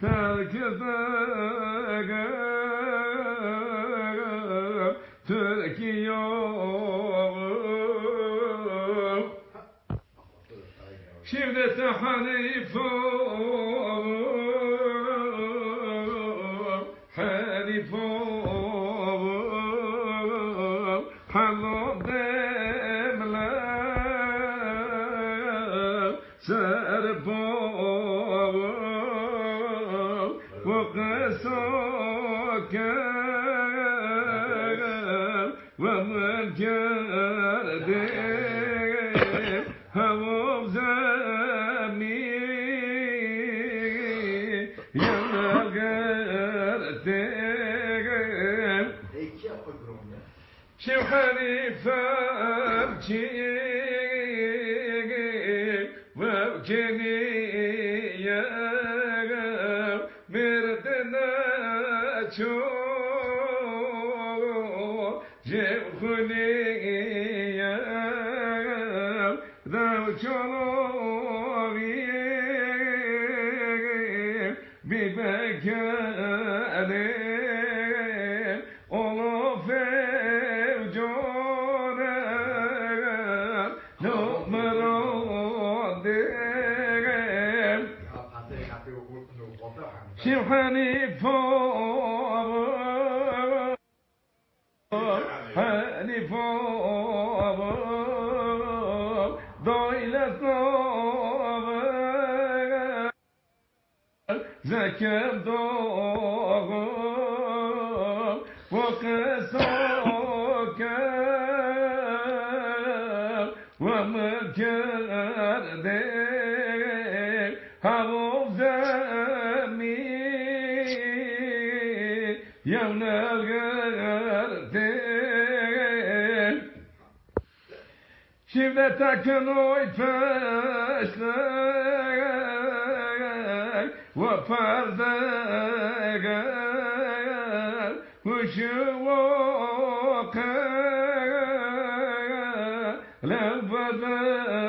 terk Türkiye Şimdi Hanife Hanife وقسوك ومن جادي هوم زمي يا قرتي شو حنيف أبجي وأبجي çok cevhliyem Dev çaloviyem Bir bekerim Olu fevcorem Nokmerondem Şimdi Hanifar Hanifar Doyla soğuk Zekem doğum Vakı soğuk Ve mülkür değil alemi yönelgerdin. Şimdi takın oy peşler ve perdeler kuşu okar levbeder.